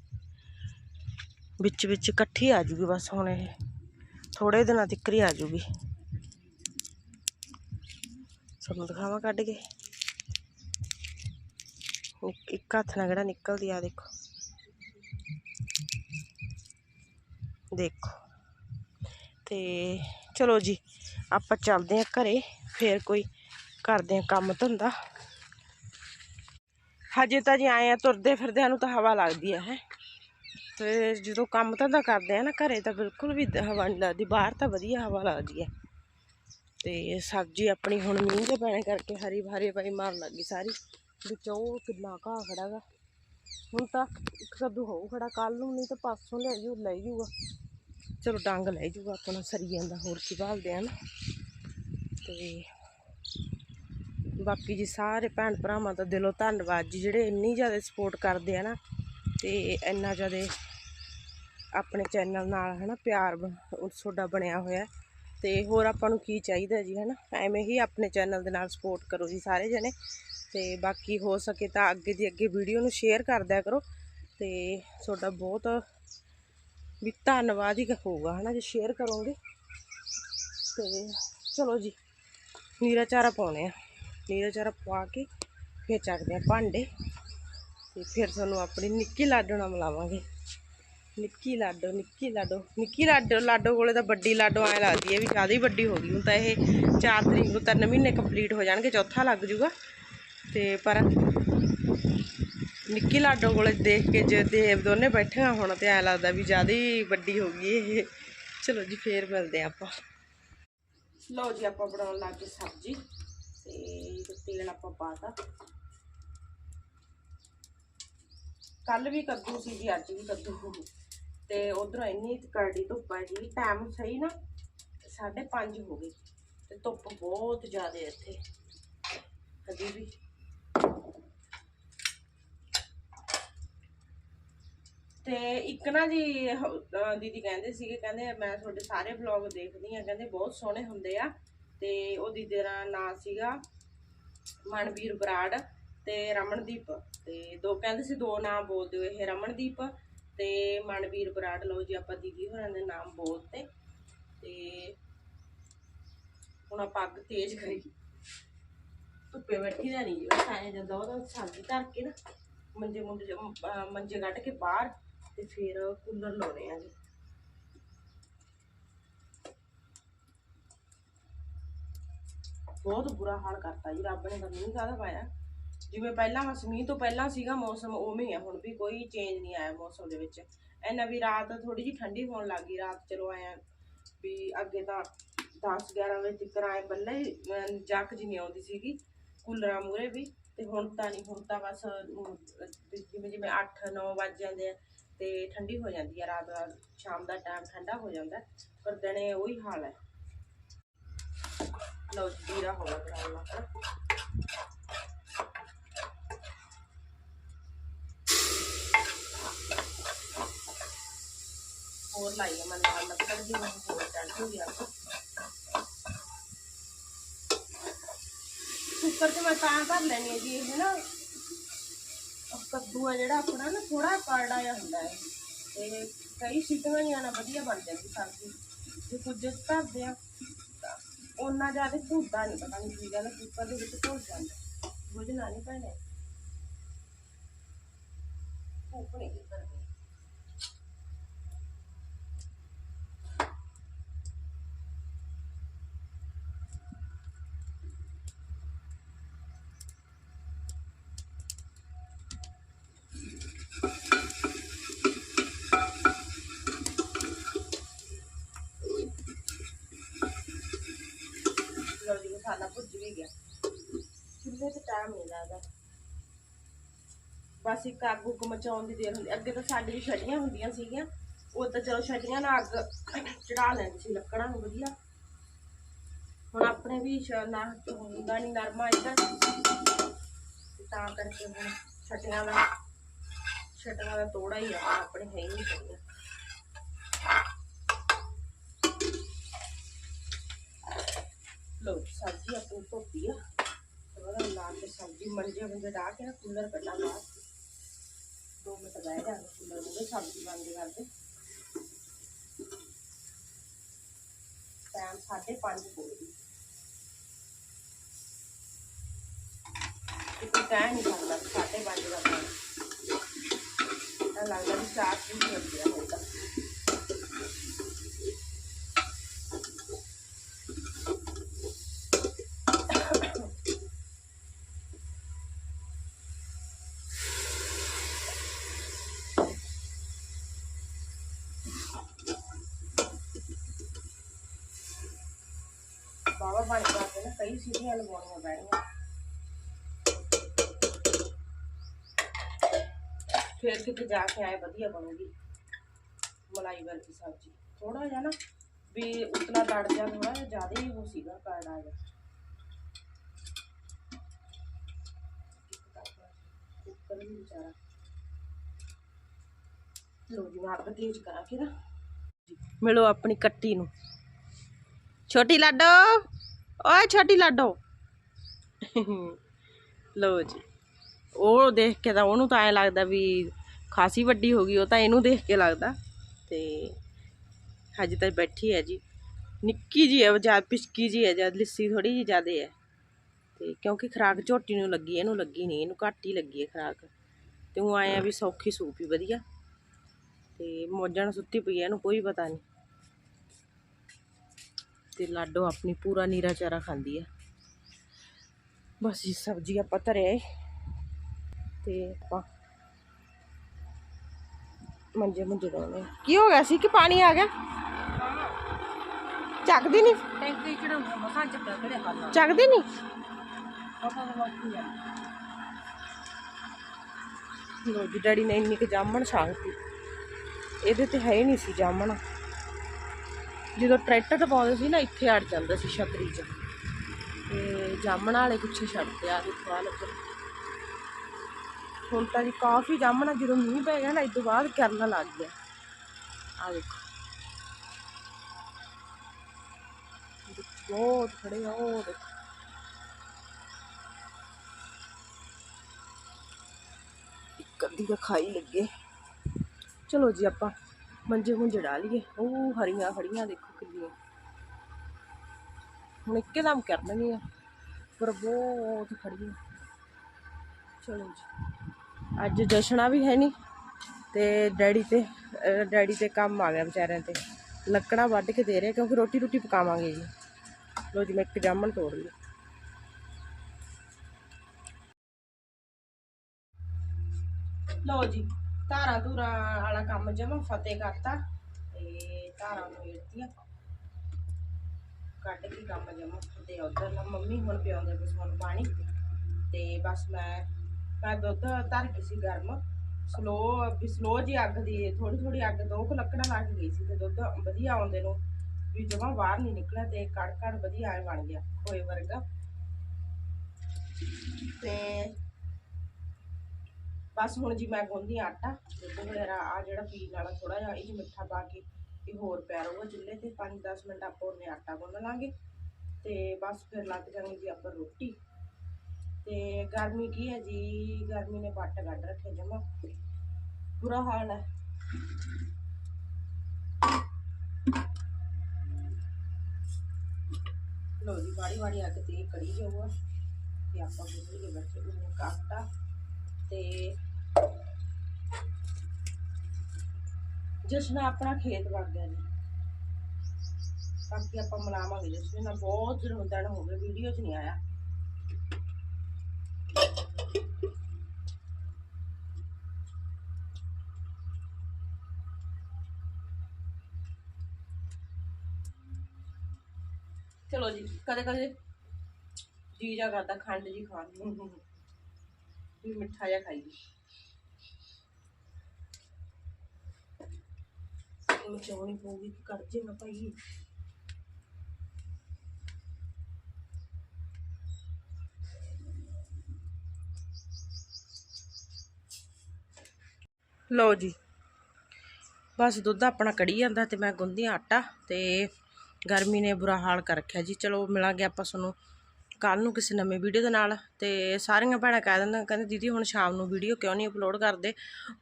ਵਿੱਚ ਵਿੱਚ ਇਕੱਠੀ ਆ ਜੂਗੀ ਬਸ ਹੁਣ ਇਹ। ਥੋੜੇ ਦਿਨਾਂ ਤੱਕ ਹੀ ਆ ਜੂਗੀ। ਤੁਹਾਨੂੰ ਦਿਖਾਵਾਂ ਕੱਢ ਕੇ। ਇੱਕ- ਇੱਕ ਹੱਥ ਨਾਲ ਕਿਹੜਾ ਨਿਕਲਦੀ ਆ ਦੇਖੋ। ਦੇਖੋ। ਤੇ ਚਲੋ ਜੀ ਆਪਾਂ ਚੱਲਦੇ ਆ ਘਰੇ, ਫੇਰ ਕੋਈ ਕਰਦੇ ਆ ਕੰਮ ਧੰਦਾ। ਹਜੇ ਤਾਂ ਜੀ ਆਏ ਆ ਤੁਰਦੇ ਫਿਰਦਿਆਂ ਨੂੰ ਤਾਂ ਹਵਾ ਲੱਗਦੀ ਆ, ਹੈ। ਤੇ ਜਦੋਂ ਕੰਮ ਧੰਦਾ ਕਰਦੇ ਆ ਨਾ ਘਰੇ, ਤਾਂ ਬਿਲਕੁਲ ਵੀ ਹਵਾ ਨਹੀਂ ਲੱਗਦੀ। ਬਾਹਰ ਤਾਂ ਵਧੀਆ ਹਵਾ ਲੱਗਦੀ ਹੈ ਤੇ ਸਬਜ਼ੀ ਆਪਣੀ ਹੁਣ ਮੀਂਹ ਦੇ ਪੈਣੇ ਕਰਕੇ ਹਰੀ ਭਾਰੀ ਭਾਈ ਮਾਰਨ ਲੱਗੀ ਸਾਰੀ। ਵਿੱਚ ਉਹ ਕਿੰਨਾ ਘਾਹ ਖੜਾ ਗਾ ਹੁਣ ਤਾਂ ਇੱਕ ਕੱਦੂ ਹੋਊ ਖੜਾ ਕੱਲ ਨੂੰ ਨਹੀਂ ਤਾਂ ਪਾਸੋਂ ਲੈ ਜੂ ਲੈ ਜੂਗਾ ਚਲੋ ਡੰਗ ਲੈ ਜੂਗਾ ਆਪਣਾ ਸਰੀ ਜਾਂਦਾ, ਹੋਰ ਕੀ ਭਾਲਦੇ ਆ ਨਾ। ਤੇ ਬਾਕੀ ਜੀ ਸਾਰੇ ਭੈਣ ਭਰਾਵਾਂ ਦਾ ਦਿਲੋਂ ਧੰਨਵਾਦ ਜੀ, ਜਿਹੜੇ ਇੰਨੀ ਜ਼ਿਆਦਾ ਸਪੋਰਟ ਕਰਦੇ ਆ ਨਾ, ਤੇ ਇੰਨਾ ਜ਼ਿਆਦਾ ਆਪਣੇ ਚੈਨਲ ਨਾਲ ਹਨਾ ਪਿਆਰ ਬ- ਤੁਹਾਡਾ ਬਣਿਆ ਹੋਇਆ। ਤੇ ਹੋਰ ਆਪਾਂ ਨੂੰ ਕੀ ਚਾਹੀਦਾ ਜੀ, ਹਨਾ? ਐਵੇਂ ਹੀ ਆਪਣੇ ਚੈਨਲ ਦੇ ਨਾਲ ਸਪੋਰਟ ਕਰੋ ਜੀ ਸਾਰੇ ਜਣੇ। ਤੇ ਬਾਕੀ ਹੋ ਸਕੇ ਤਾਂ ਅੱਗੇ ਦੀ ਅੱਗੇ ਵੀਡੀਓ ਨੂੰ ਸ਼ੇਅਰ ਕਰਦਿਆ ਕਰੋ। ਤੇ ਤੁਹਾਡਾ ਬਹੁਤ ਵੀ ਧੰਨਵਾਦ ਹੀ ਹੋਊਗਾ, ਹਨਾ, ਜੇ ਸ਼ੇਅਰ ਕਰੋਗੇ। ਤੇ ਚਲੋ ਜੀ, ਨੀਰਾ ਚਾਰਾ ਪਾਉਣੇ ਆ। ਨੀਰਾ ਚਾਰਾ ਪਾ ਕੇ ਫਿਰ ਚੱਕਦੇ ਆ ਭਾਂਡੇ। ਤੇ ਫਿਰ ਤੁਹਾਨੂੰ ਆਪਣੀ ਨਿੱਕੀ ਲਾਡੋ ਨਾਲ ਮਿਲਾਵਾਂਗੇ। ਨਿੱਕੀ ਲਾਡੋ ਨਿੱਕੀ ਲਾਡੋ ਨਿੱਕੀ ਲਾਡੋ ਲਾਡੋ ਕੋਲੇ ਤਾਂ ਵੱਡੀ ਲਾਡੋ ਐ ਲੱਗਦੀ ਹੈ ਵੀ ਜ਼ਿਆਦਾ ਹੀ ਵੱਡੀ ਹੋ ਗਈ। ਹੁਣ ਤਾਂ ਇਹ 4 ਤਰੀਕ ਨੂੰ 3 ਮਹੀਨੇ ਕੰਪਲੀਟ ਹੋ ਜਾਣਗੇ, ਚੌਥਾ ਲੱਗ ਜੂਗਾ। ਤੇ ਪਰ ਨਿੱਕੀ ਲਾਡੋ ਕੋਲ ਦੇਖ ਕੇ ਜੇ ਦੇਵ ਦੋਨੇ ਬੈਠੀਆਂ ਹੁਣ ਤੇ ਐ ਲੱਗਦਾ ਵੀ ਜ਼ਿਆਦਾ ਹੀ ਵੱਡੀ ਹੋ ਗਈ ਇਹ। ਚਲੋ ਜੀ, ਫੇਰ ਮਿਲਦੇ ਆ ਆਪਾਂ। ਲਓ ਜੀ, ਆਪਾਂ ਬਣਾਉਣ ਲੱਗ ਗਏ ਸਬਜ਼ੀ ਤੇ ਤੇਲ ਆਪਾਂ ਪਾਤਾ ਕੱਲ ਵੀ ਕੱਦੂ ਸੀ ਜੀ, ਅੱਜ ਵੀ ਕੱਦੂ। ਤੇ ਉਧਰੋਂ ਇੰਨੀ ਕਰੜੀ ਧੁੱਪ ਹੈ ਜੀ ਟਾਈਮ ਸਹੀ ਨਾ 5:30 ਹੋ ਗਏ। ਤੇ ਧੁੱਪ ਬਹੁਤ ਜ਼ਿਆਦਾ ਇੱਥੇ। ਹਜੇ ਵੀ। ਤੇ ਇੱਕ ਨਾ ਜੀ ਦੀਦੀ ਕਹਿੰਦੇ ਸੀਗੇ, ਕਹਿੰਦੇ ਮੈਂ ਤੁਹਾਡੇ ਸਾਰੇ ਵਲੌਗ ਦੇਖਦੀ ਆ ਕਹਿੰਦੇ ਬਹੁਤ ਸੋਹਣੇ ਹੁੰਦੇ ਆ। ਤੇ ਉਹ ਦੀਦੀ ਦਾ ਨਾਂ ਸੀਗਾ ਮਨਵੀਰ ਬਰਾੜ ਤੇ ਰਮਨਦੀਪ, ਤੇ ਦੋ ਕਹਿੰਦੇ ਸੀ, ਦੋ ਨਾਮ ਬੋਲਦੇ ਦਿਓ ਇਹ ਰਮਨਦੀਪ ਤੇ ਮਨਵੀਰ ਬਰਾੜ। ਲਓ ਜੀ, ਆਪਾਂ ਦੀਦੀ ਹੋਰਾਂ ਦੇ ਨਾਮ ਬੋਲਤੇ। ਤੇ ਹੁਣ ਆਪਾਂ ਅੱਗ ਤੇਜ਼ ਕਰੀ ਧੁੱਪੇ ਬੈਠੀ ਦਾ ਨਹੀਂ ਜੀ ਬਸ ਆਇਆ ਜਾਂਦਾ ਉਹਦਾ ਸਬਜ਼ੀ ਧਰ ਕੇ ਨਾ ਮੰਜੇ ਮੁੰਡੇ ਚ- ਮੰਜੇ ਕੱਢ ਕੇ ਬਾਹਰ ਤੇ ਫਿਰ ਕੂਲਰ ਲਾਉਣੇ ਆ ਜੀ। ਬਹੁਤ ਬੁਰਾ ਹਾਲ ਕਰਤਾ ਜੀ, ਰੱਬ ਨੇ ਤਾਂ ਮੀਂਹ ਜ਼ਿਆਦਾ ਪਾਇਆ। ਜਿਵੇਂ ਪਹਿਲਾਂ ਬਸ ਮੀਂਹ ਤੋਂ ਪਹਿਲਾਂ ਸੀਗਾ ਮੌਸਮ, ਉਵੇਂ ਆ, ਹੁਣ ਵੀ ਕੋਈ ਚੇਂਜ ਨਹੀਂ ਆਇਆ ਮੌਸਮ ਦੇ ਵਿੱਚ। ਐਨਾ ਵੀ ਰਾਤ ਥੋੜੀ ਜਿਹੀ ਠੰਡੀ ਹੋਣ ਲੱਗ ਗਈ, ਰਾਤ ਚਲੋ ਆਇਆ ਵੀ ਅੱਗੇ ਤਾਂ 10 11 ਵਜੇ ਤੱਕ ਆਏ ਬੱਲੇ ਹੀ ਜੱਕ ਜੀ ਨਹੀਂ ਆਉਂਦੀ ਸੀਗੀ, ਕੂਲਰਾਂ ਮੂਰੇ ਵੀ। ਤੇ ਹੁਣ ਤਾਂ ਨਹੀਂ, ਹੁਣ ਤਾਂ ਬਸ ਜਿਵੇਂ ਜਿਵੇਂ 8 9 ਵੱਜ ਜਾਂਦੇ ਆ। ਤੇ ਠੰਡੀ ਹੋ ਜਾਂਦੀ ਆ ਰਾਤ ਦਾ ਸ਼ਾਮ ਦਾ ਟਾਈਮ ਠੰਡਾ ਹੋ ਜਾਂਦਾ ਪਰ ਦਿਨੇ ਉਹੀ ਹਾਲ ਹੈ। ਲਓ ਜੀ, ਜੀਰਾ ਹੋ ਗਿਆ ਬਣਾਉਣ ਲੱਗਾ ਹੋਰ ਲਾਈਏ ਮੈਂ ਨਾਲ ਲੱਕੜ ਦੀ ਮੈਂ ਹੋਰ ਚੜ ਹੋ ਗਿਆ। ਕੁੱਕਰ 'ਚ ਮੈਂ ਤਾਂ ਕਰ ਲੈਣੀ ਹੈ ਜੀ ਇਹ ਨਾ ਉਹ ਕੱਦੂ ਆ ਜਿਹੜਾ ਆਪਣਾ ਨਾ ਥੋੜਾ ਕਰੜਾ ਜਿਹਾ ਹੁੰਦਾ ਹੈ। ਤੇ ਕਈ ਸੀਟੀਆਂ ਨਹੀਂ ਆਣਾ ਵਧੀਆ ਬਣ ਜਾਂਦੀ ਸਬਜ਼ੀ। ਜੇ ਕੁਝ ਧਰਦੇ ਆ, ਤਾਂ ਉਹਨਾਂ ਜ਼ਿਆਦਾ ਭੁੱਦਾ ਨਹੀਂ ਪਤਾ ਨਹੀਂ ਕੀ ਗੱਲ ਕੁੱਕਰ ਦੇ ਵਿੱਚ ਭੁੱਲ ਜਾਂਦਾ ਬੁਝਣਾ ਨਹੀਂ ਪੈਣਾ। ਭੁੱਖ ਨਹੀਂ ਕਰਦੀ ਮਸਾਲਾ ਭੁੱਜ ਗਿਆ। ਚੁੱਲ੍ਹੇ ਤੇ ਟਾਈਮ ਨਹੀਂ ਲੱਗਦਾ। ਬਸ ਇੱਕ ਅੱਗ ਉੱਗ ਮਚਾਉਣ ਦੀ ਦੇਰ ਹੁੰਦੀ। ਅੱਗੇ ਤਾਂ ਸਾਡੀ ਵੀ ਛੜੀਆਂ ਹੁੰਦੀਆਂ ਸੀਗੀਆਂ। ਉਹ ਤਾਂ ਚਲੋ ਛੜੀਆਂ ਨਾਲ ਅੱਗ ਚੜਾ ਲੈਂਦੀ ਸੀ, ਲੱਕੜਾਂ ਨੂੰ ਵਧੀਆ। ਹੁਣ ਆਪਣੇ ਵੀ ਸ਼- ਨਾ, ਹੁੰਦਾ ਨਹੀਂ ਨਰਮਾ ਇੱਧਰ। ਤਾਂ ਕਰਕੇ ਹੁਣ ਛਟੀਆਂ ਦਾ ਛਟੀਆਂ ਦਾ ਤੋੜਾ ਹੀ ਆ, ਆਪਣੇ ਹੈ ਹੀ ਨਹੀਂ ਛੜੀਆਂ ਲੋ ਸਬਜ਼ੀ ਆਪਣੀ ਧੋਤੀ ਆ ਤੇ ਉਹਦਾ ਲਾ ਕੇ ਸਬਜ਼ੀ ਮੰਜੇ ਮੰਜੇ ਡਾ ਕੇ ਨਾ ਕੂਲਰ ਕੱਢਾ ਬਾਹਰ ਦੋ ਮਿੰਟ ਬਹਿ ਜਾ ਕੂਲਰ ਮੂਹਰੇ ਸਬਜ਼ੀ ਬੰਦ ਕਰਦੇ ਟਾਈਮ ਸਾਢੇ ਪੰਜ ਹੋ ਗਈ ਤੇ ਕੋਈ ਕਹਿ ਨਹੀਂ ਸਕਦਾ ਵੀ ਸਾਢੇ ਪੰਜ ਦਾ ਟਾਈਮ ਤਾਂ ਬਣ ਕੇ ਨਾ ਕਈ ਸੀਟੀਆਂ ਲਗਾਉਣੀਆਂ ਪੈਣੀਆਂ। ਫਿਰ ਕਿਤੇ ਜਾ ਕੇ ਆਏ, ਵਧੀਆ ਬਣੂਗੀ। ਮਲਾਈ ਵਰਗੀ ਸਬਜ਼ੀ। ਥੋੜਾ ਜਿਹਾ ਨਾ ਵੀ ਉਤਨਾ ਲੜ ਜਾ ਥੋੜਾ ਜਿਹਾ ਜ਼ਿਆਦਾ ਹੀ ਉਹ ਸੀਗਾ ਕਰੜਾ ਜਿਹਾ। ਕੁੱਕਰ ਵੀ ਵਿਚਾਰਾ। ਲੋ ਜੀ, ਮੈਂ ਅੱਗ ਤੇਜ਼ ਕਰਾਂ ਕਿ ਨਾ ਮਿਲੋ ਆਪਣੀ ਕੱਟੀ ਨੂੰ। ਛੋਟੀ ਲਾਡੋ! ਓਏ ਛੋਟੀ ਲਾਡੋ। ਲੋ ਜੀ, ਉਹ ਦੇਖ ਕੇ ਤਾਂ ਉਹਨੂੰ ਤਾਂ ਐ ਲੱਗਦਾ ਵੀ ਖਾਸੀ ਵੱਡੀ ਹੋ ਗਈ, ਉਹ ਤਾਂ ਇਹਨੂੰ ਦੇਖ ਕੇ ਲੱਗਦਾ। ਤੇ ਹਜੇ ਤਾਂ ਬੈਠੀ ਹੈ ਜੀ। ਨਿੱਕੀ ਜੀ ਹੈ, ਜਾਂ ਪਿਸਕੀ ਜੀ ਹੈ, ਜਾਂ ਲਿੱਸੀ ਥੋੜੀ ਜੀ ਜ਼ਿਆਦੇ ਹੈ। ਤੇ ਕਿਉਂਕਿ ਖਰਾਕ ਝੋਟੀ ਨੂੰ ਲੱਗੀ ਇਹਨੂੰ ਲੱਗੀ ਨਹੀਂ, ਇਹਨੂੰ ਘੱਟ ਹੀ ਲੱਗੀ ਹੈ ਖਰਾਕ। ਤੇ ਉਹ ਆਏ ਆ ਵੀ ਸੌਖੀ ਸੂਪ ਹੀ ਵਧੀਆ। ਤੇ ਮੋਜਾਂ ਨਾਲ ਸੁੱਤੀ ਪਈ ਹੈ, ਇਹਨੂੰ ਕੋਈ ਪਤਾ ਨਹੀਂ। ਤੇ ਲਾਡੋ ਆਪਣੀ ਪੂਰਾ ਨੀਰਾ ਚਾਰਾ ਖਾਂਦੀ ਹੈ ਬਸ ਇਹ ਸਬਜ਼ੀ ਆਪਾਂ ਧਰਿਆ ਏ ਤੇ ਆਪਾਂ ਮੰਜੇ ਮੁੰਜੇ ਡਾਉਣੇ ਕੀ ਹੋ ਗਿਆ ਸੀ? ਕਿ ਪਾਣੀ ਆ ਗਿਆ? ਚੱਕਦੀ ਨਹੀਂ? ਟੈਂਕੀ ਚੜਾਉਂਦਾ ਮਸਾਂ ਚੱਕਾ ਕਿਹੜੇ ਹਾਲ ਚੱਕਦੀ ਨਹੀਂ? ਪਤਾ ਨਹੀਂ ਵਾਕੀ ਆ। ਲੋ ਜੀ ਡੈਡੀ ਨੇ ਇੰਨੀ ਕੁ ਜਾਮਣ ਛਾਂਗਤੀ। ਇਹਦੇ ਤੇ ਹੀ ਨਹੀਂ ਸੀ ਜਾਮਣ। ਜਦੋਂ ਟਰੈਕਟਰ ਪਾਉਂਦੇ ਸੀ ਨਾ, ਇੱਥੇ ਅੜ ਜਾਂਦਾ ਸੀ ਛਤਰੀ 'ਚ। ਤੇ ਜਾਮਣ ਵਾਲੇ ਪਿੱਛੇ ਛੱਡਦੇ ਆ ਦੇਖੋ ਆ ਲੱਗ ਹੁਣ ਤਾਂ ਜੀ ਕਾਫੀ ਜਾਮਣਾ ਜਦੋਂ ਮੀਂਹ ਪੈ ਗਿਆ ਨਾ, ਇਸ ਤੋਂ ਬਾਅਦ ਕਰਨ ਲੱਗ ਗਿਆ। ਆ ਦੇਖੋ। ਬਹੁਤ ਖੜੇ ਆ, ਉਹ ਦੇਖੋ। ਇੱਕ ਅੱਧੀ ਤਾਂ ਖਾਈ ਲੱਗੇ। ਚਲੋ ਜੀ ਆਪਾਂ ਮੰਜੇ ਮੁੰਜੇ ਡਾਲੀਏ ਉਹ ਹਰੀਆਂ ਖੜੀਆਂ ਦੇਖੋ ਕਿੰਨੀਆਂ। ਹੁਣ ਇੱਕਦਮ ਕਰਨਗੀਆਂ। ਪਰ ਬਹੁਤ ਖੜੀਆਂ। ਚਲੋ ਜੀ। ਅੱਜ ਜਸ਼ਨਾ ਵੀ ਹੈ ਨਹੀਂ ਤੇ ਡੈਡੀ ਤੇ ਡੈਡੀ ਤੇ ਕੰਮ ਆ ਗਿਆ ਵਿਚਾਰਿਆਂ ਤੇ। ਲੱਕੜਾਂ ਵੱਢ ਕੇ ਦੇ ਰਹੇ ਕਿਉਂਕਿ ਰੋਟੀ ਰੋਟੀ ਪਕਾਵਾਂਗੇ ਜੀ। ਲੋ ਜੀ, ਮੈਂ ਇੱਕ ਜਾਮਣ ਤੋੜ ਲਈ। ਲਓ ਜੀ। ਧਾਰਾਂ ਧੂਰਾਂ ਵਾਲਾ ਕੰਮ ਜਮਾ ਫਤਿਹ ਕਰਤਾ ਤੇ ਧਾਰਾਂ ਨੂੰ ਵੇੜਤੀਆਂ ਕੱਢ ਕੇ ਕੰਮ ਜਮਾ ਤੇ ਉਧਰ ਨਾ ਮੰਮੀ ਹੁਣ ਪਿਆਉਂਦੇ ਪਸ਼ੂਆਂ ਨੂੰ ਪਾਣੀ ਤੇ ਬਸ ਮੈਂ ਮੈਂ ਦੁੱਧ ਧਰ ਕੇ ਸੀ ਗਰਮ। ਸਲੋ ਵੀ ਸਲੋ ਜੀ ਅੱਗ ਦੀ ਥੋੜੀ ਥੋੜੀ ਅੱਗ ਦੋ ਕੁ ਲੱਕੜਾਂ ਲੱਗ ਗਈ ਸੀ ਤੇ ਦੁੱਧ ਵਧੀਆ ਆਉਂਦੇ ਨੂੰ ਵੀ ਜਮਾ ਬਾਹਰ ਨਹੀਂ ਨਿਕਲਿਆ ਤੇ ਕੜ ਕੜ ਵਧੀਆ ਐ ਬਣ ਗਿਆ ਹੋਏ ਵਰਗਾ। ਤੇ ਬਸ ਹੁਣ ਜੀ ਮੈਂ ਗੁੰਦੀ ਆਟਾ ਦੁੱਧ ਵਗੈਰਾ ਆ ਜਿਹੜਾ ਪੀਣ ਵਾਲਾ ਥੋੜਾ ਜਿਹਾ, ਇਹ ਮਿੱਠਾ ਪਾ ਕੇ ਇਹ ਹੋਰ ਪੈ ਰਹੂਗਾ ਚੁੱਲ੍ਹੇ ਤੇ 5-10 ਮਿੰਟ ਆਪਾਂ ਉਹਨੇ ਆਟਾ ਗੁੰਨ ਲਾਂਗੇ ਤੇ ਬਸ ਫਿਰ ਲੱਗ ਜਾਣੀ ਜੀ ਆਪਾਂ ਰੋਟੀ। ਤੇ ਗਰਮੀ ਕੀ ਹੈ ਜੀ? ਗਰਮੀ ਨੇ ਪੱਟ ਕੱਢ ਰੱਖੇ ਜਮਾ। ਬੁਰਾ ਹਾਲ ਹੈ। ਲੋ ਜੀ ਵਾੜੀ ਵਾੜੀ ਅੱਗ ਤੇ ਕੜੀ ਜਾਊਗਾ ਤੇ ਆਪਾਂ ਗੁੰਨ ਕੇ ਬੈਠੇ ਉਹਨੇ ਕਾਟਾ ਤੇ ਜਸ਼ਨ ਆਪਣਾ ਖੇਤ ਵਗ ਗਿਆ ਜੀ। ਬਾਕੀ ਆਪਾਂ ਮਨਾਵਾਂਗੇ ਜਸ਼ਨ ਨਾਲ। ਬਹੁਤ ਦਿਨ ਹੋ ਗਏ ਵੀਡੀਓ 'ਚ ਨਹੀਂ ਆਇਆ। ਚਲੋ ਜੀ ਕਦੇ ਕਦੇ ਜੀ ਜਾ ਕਰਦਾ, ਖੰਡ ਜੀ ਖਾਣ ਨੂੰ। ਵੀ ਮਿੱਠਾ ਜਿਹਾ ਖਾਈਏ। ਉਹ ਚਾਉਣੀ ਪਊਗੀ ਕਿ ਕਰ ਜੇ ਨਾ ਭਾਈ ਲਓ ਜੀ ਬਸ ਦੁੱਧ ਆਪਣਾ ਕੜੀ ਜਾਂਦਾ ਤੇ ਮੈਂ ਗੁੰਦੀ ਆਟਾ ਤੇ ਗਰਮੀ ਨੇ ਬੁਰਾ ਹਾਲ ਕਰ ਰੱਖਿਆ ਜੀ। ਚਲੋ ਮਿਲਾਂਗੇ ਆਪਾਂ ਤੁਹਾਨੂੰ ਕੱਲ ਨੂੰ ਕਿਸੇ ਨਵੇਂ ਵੀਡੀਓ ਦੇ ਨਾਲ ਤੇ ਸਾਰੀਆਂ ਭੈਣਾਂ ਕਹਿ ਦਿੰਦਾ ਕਹਿੰਦੇ ਦੀਦੀ ਹੁਣ ਸ਼ਾਮ ਨੂੰ ਵੀਡੀਓ ਕਿਉਂ ਨਹੀਂ ਅਪਲੋਡ ਕਰਦੇ?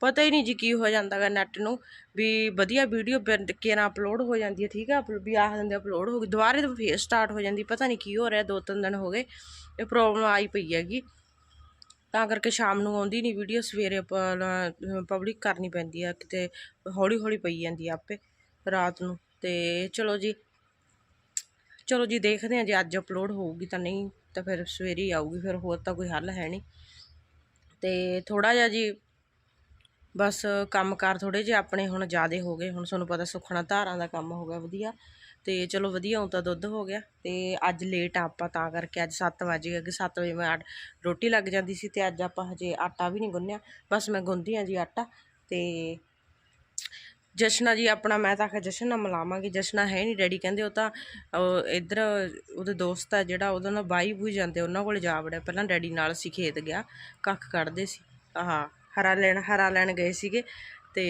ਪਤਾ ਹੀ ਨਹੀਂ ਜੀ ਕੀ ਹੋ ਜਾਂਦਾਗਾ ਨੈਟ ਨੂੰ, ਵੀ ਵਧੀਆ ਵੀਡੀਓ ਕਿਹਨਾਂ ਅਪਲੋਡ ਹੋ ਜਾਂਦੀ ਹੈ, ਠੀਕ ਆ? ਵੀ ਆਖ ਦਿੰਦੇ ਅਪਲੋਡ ਹੋ ਗਈ, ਦੁਬਾਰੇ ਤੋਂ ਫੇਰ ਸਟਾਰਟ ਹੋ ਜਾਂਦੀ, ਪਤਾ ਨਹੀਂ ਕੀ ਹੋ ਰਿਹਾ, ਦੋ ਤਿੰਨ ਦਿਨ ਹੋ ਗਏ, ਇਹ ਪ੍ਰੋਬਲਮ ਆਈ ਪਈ ਹੈਗੀ। ਤਾਂ ਕਰਕੇ ਸ਼ਾਮ ਨੂੰ ਆਉਂਦੀ ਨਹੀਂ ਵੀਡੀਓ, ਸਵੇਰੇ ਪਬਲਿਕ ਕਰਨੀ ਪੈਂਦੀ ਆ, ਕਿਤੇ ਹੌਲੀ ਹੌਲੀ ਪਈ ਜਾਂਦੀ ਆ ਆਪੇ, ਰਾਤ ਨੂੰ, ਤੇ ਚਲੋ ਜੀ ਚਲੋ ਜੀ ਦੇਖਦੇ ਹਾਂ, ਜੇ ਅੱਜ ਅਪਲੋਡ ਹੋਊਗੀ ਤਾਂ ਨਹੀਂ ਤਾਂ ਫਿਰ ਸਵੇਰੇ ਹੀ ਆਊਗੀ, ਫਿਰ ਹੋਰ ਤਾਂ ਕੋਈ ਹੱਲ ਹੈ ਨਹੀਂ। ਤੇ ਥੋੜਾ ਜਿਹਾ ਜੀ ਬਸ ਕੰਮਕਾਰ ਥੋੜੇ ਜਿਹੇ ਆਪਣੇ ਹੁਣ ਜ਼ਿਆਦੇ ਹੋ ਗਏ, ਹੁਣ ਤੁਹਾਨੂੰ ਪਤਾ ਸੁਖਣਾ ਧਾਰਾਂ ਦਾ ਕੰਮ ਹੋ ਗਿਆ ਵਧੀਆ। ਤੇ ਚਲੋ ਵਧੀਆ, ਹੁਣ ਤਾਂ ਦੁੱਧ ਹੋ ਗਿਆ। ਤੇ ਅੱਜ ਲੇਟ ਆ ਆਪਾਂ ਤਾਂ ਕਰਕੇ ਅੱਜ 7 ਵਜੇ ਗਏ ਕਿ 7 ਵਜੇ ਮੈਂ ਰੋਟੀ ਲੱਗ ਜਾਂਦੀ ਸੀ ਤੇ ਅੱਜ ਆਪਾਂ ਹਜੇ ਆਟਾ ਵੀ ਨਹੀਂ ਗੁੰਨਿਆ। ਬਸ ਮੈਂ ਗੁੰਨਦੀ ਆ ਜੀ ਆਟਾ ਤੇ ਜਸ਼ਨਾ ਜੀ, ਆਪਣਾ ਮੈਂ ਤਾਂ ਆਖਿਆ, ਜਸ਼ਨ ਨਾਲ ਮਿਲਾਵਾਂਗੇ। ਜਸ਼ਨਾ ਹੈ ਨਹੀਂ ਡੈਡੀ, ਕਹਿੰਦੇ ਉਹ ਤਾਂ ਇੱਧਰ ਉਹਦੇ ਦੋਸਤ ਆ ਜਿਹੜਾ, ਉਹਦੇ ਨਾਲ ਬਾਈ ਬੂਈ ਜਾਂਦੇ, ਉਹਨਾਂ ਕੋਲ ਜਾ ਵੜਿਆ। ਪਹਿਲਾਂ ਡੈਡੀ ਨਾਲ ਸੀ ਖੇਤ ਗਿਆ, ਕੱਖ ਕੱਢਦੇ ਸੀ। ਆਹ ਹਰਾ ਲੈਣ ਹਰਾ ਲੈਣ ਗਏ ਸੀਗੇ ਤੇ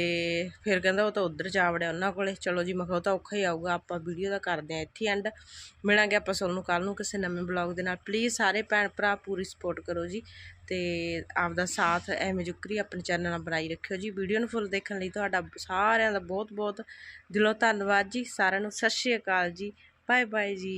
ਫਿਰ ਕਹਿੰਦਾ ਉਹ ਤਾਂ ਉੱਧਰ ਜਾ ਵੜਿਆ ਉਹਨਾਂ ਕੋਲੇ। ਚਲੋ ਜੀ, ਮੈਂ ਕਿਹਾ ਉਹ ਤਾਂ ਔਖਾ ਹੀ ਆਊਗਾ, ਆਪਾਂ ਵੀਡੀਓ ਦਾ ਕਰਦੇ ਆ ਇੱਥੇ ਐਂਡ ਮਿਲਾਂਗੇ ਆਪਾਂ ਤੁਹਾਨੂੰ ਕੱਲ ਨੂੰ ਕਿਸੇ ਨਵੇਂ ਬਲੌਗ ਦੇ ਨਾਲ। ਪਲੀਜ਼ ਸਾਰੇ ਭੈਣ ਭਰਾ ਪੂਰੀ ਸਪੋਰਟ ਕਰੋ ਜੀ। ਅਤੇ ਆਪਦਾ ਸਾਥ ਐਵੇਂ ਜੁਕਰੀ ਆਪਣੇ ਚੈਨਲ ਨਾਲ ਬਣਾਈ ਰੱਖਿਓ ਜੀ। ਵੀਡੀਓ ਨੂੰ ਫੁੱਲ ਦੇਖਣ ਲਈ ਤੁਹਾਡਾ ਸਾਰਿਆਂ ਦਾ ਬਹੁਤ ਬਹੁਤ ਦਿਲੋਂ ਧੰਨਵਾਦ ਜੀ। ਸਾਰਿਆਂ ਨੂੰ ਸਤਿ ਸ਼੍ਰੀ ਅਕਾਲ ਜੀ। ਬਾਏ ਬਾਏ ਜੀ।